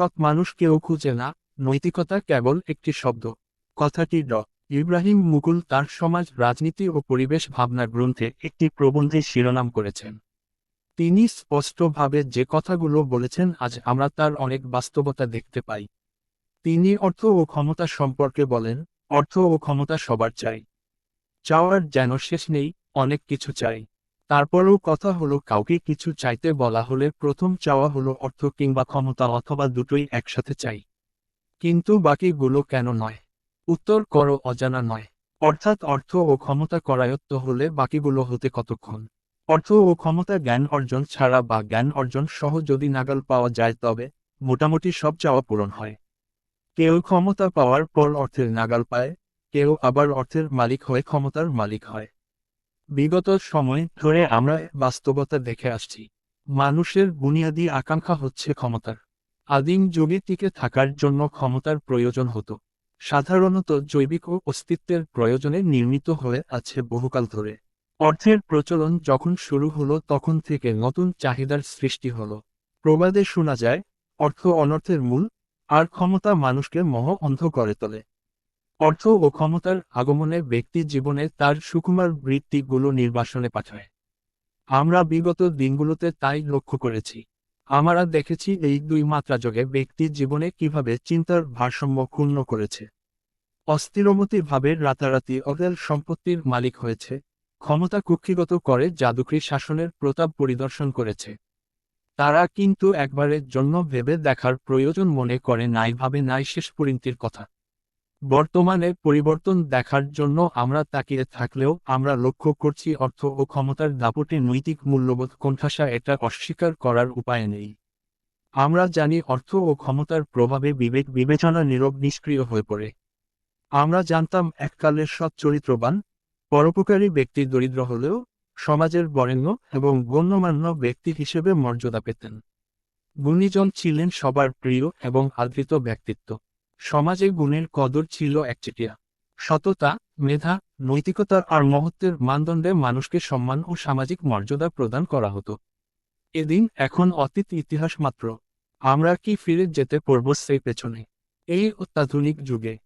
সৎ মানুষ কেউ খুঁজে না, নৈতিকতা কেবল একটি শব্দ। কথাটি ড। ইব্রাহিম মুকুল তার সমাজ, রাজনীতি ও পরিবেশ ভাবনা গ্রন্থে একটি প্রবন্ধে শিরোনাম করেছেন। তিনি স্পষ্টভাবে যে কথাগুলো বলেছেন, আজ আমরা তার অনেক বাস্তবতা দেখতে পাই। তিনি অর্থ ও ক্ষমতা সম্পর্কে বলেন, অর্থ ও ক্ষমতা সবার চাই। চাওয়ার যেন শেষ নেই, অনেক কিছু চাই। তারপরেও কথা হলো কাউকে কিছু চাইতে বলা হলে প্রথম চাওয়া হলো অর্থ কিংবা ক্ষমতা অথবা দুটোই একসাথে চাই। কিন্তু বাকিগুলো কেন নয়? উত্তর করো অজানা নয়। অর্থাৎ অর্থ ও ক্ষমতা করায়ত্ত হলে বাকিগুলো হতে কতক্ষণ? অর্থ ও ক্ষমতা জ্ঞান অর্জন ছাড়া বা জ্ঞান অর্জন সহ যদি নাগাল পাওয়া যায় তবে মোটামুটি সব চাওয়া পূরণ হয়। কেউ ক্ষমতা পাওয়ার পর অর্থের নাগাল পায়, কেউ আবার অর্থের মালিক হয়ে ক্ষমতার মালিক হয়। বিগত সময় ধরে আমরা বাস্তবতা দেখে আসছি। মানুষের বুনিয়াদী আকাঙ্ক্ষা হচ্ছে ক্ষমতার। আদিম যুগে টিকে থাকার জন্য ক্ষমতার প্রয়োজন হতো। সাধারণত জৈবিক ও অস্তিত্বের প্রয়োজনে নির্মিত হয়ে আছে বহুকাল ধরে। অর্থের প্রচলন যখন শুরু হলো তখন থেকে নতুন চাহিদার সৃষ্টি হলো। প্রবাদে শোনা যায়, অর্থ অনর্থের মূল, আর ক্ষমতা মানুষকে মোহ অন্ধ করে তোলে। অর্থ ও ক্ষমতার আগমনে ব্যক্তি জীবনে তার সুকুমার বৃত্তিগুলো নির্বাসনে পাঠায়। আমরা বিগত দিনগুলোতে তাই লক্ষ্য করেছি। আমরা দেখেছি এই দুই মাত্রা যোগে ব্যক্তি জীবনে কীভাবে চিন্তার ভারসাম্য ক্ষুণ্ণ করেছে। অস্থিরমতি ভাবে রাতারাতি অরেল সম্পত্তির মালিক হয়েছে। ক্ষমতা কুক্ষিগত করে জাদুকরি শাসনের প্রতাপ পরিদর্শন করেছে। তারা কিন্তু একবারের জন্য ভেবে দেখার প্রয়োজন মনে করে নাই ভাবে নাই শেষ পরিণতির কথা। বর্তমানে পরিবর্তন দেখার জন্য আমরা তাকিয়ে থাকলেও আমরা লক্ষ্য করছি অর্থ ও ক্ষমতার দাপটে নৈতিক মূল্যবোধ কোণঠাসা এটা অস্বীকার করার উপায় নেই। আমরা জানি অর্থ ও ক্ষমতার প্রভাবে বিবেক বিবেচনা নীরব নিষ্ক্রিয় হয়ে পড়ে। আমরা জানতাম এককালের সৎ চরিত্রবান, পরোপকারী ব্যক্তি দরিদ্র হলেও সমাজের বরেণ্য এবং গণ্যমান্য ব্যক্তি হিসেবে মর্যাদা পেতেন। গুণীজন ছিলেন সবার প্রিয় এবং আদৃত ব্যক্তিত্ব। সমাজে গুণের কদর ছিল একচেটিয়া। সততা, মেধা, নৈতিকতার আর মহত্বের মানদণ্ডে মানুষকে সম্মান ও সামাজিক মর্যাদা প্রদান করা হতো। এদিন এখন অতীত ইতিহাস মাত্র। আমরা কি ফিরে যেতে পারব সেই পেছনে? এই অত্যাধুনিক যুগে।